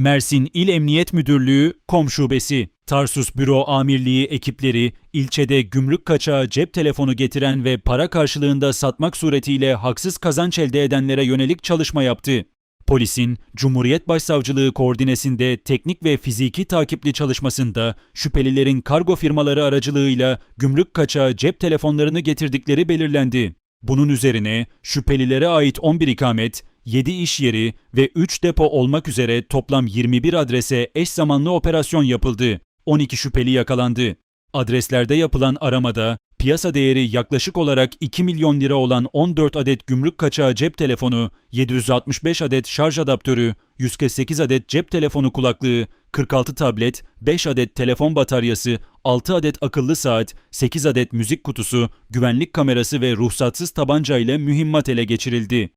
Mersin İl Emniyet Müdürlüğü Kom Şubesi, Tarsus Büro Amirliği ekipleri ilçede gümrük kaçağı cep telefonu getiren ve para karşılığında satmak suretiyle haksız kazanç elde edenlere yönelik çalışma yaptı. Polisin Cumhuriyet Başsavcılığı koordinesinde teknik ve fiziki takipli çalışmasında şüphelilerin kargo firmaları aracılığıyla gümrük kaçağı cep telefonlarını getirdikleri belirlendi. Bunun üzerine şüphelilere ait 11 ikamet, 7 iş yeri ve 3 depo olmak üzere toplam 21 adrese eş zamanlı operasyon yapıldı. 12 şüpheli yakalandı. Adreslerde yapılan aramada piyasa değeri yaklaşık olarak 2 milyon lira olan 14 adet gümrük kaçağı cep telefonu, 765 adet şarj adaptörü, 148 adet cep telefonu kulaklığı, 46 tablet, 5 adet telefon bataryası, 6 adet akıllı saat, 8 adet müzik kutusu, güvenlik kamerası ve ruhsatsız tabanca ile mühimmat ele geçirildi.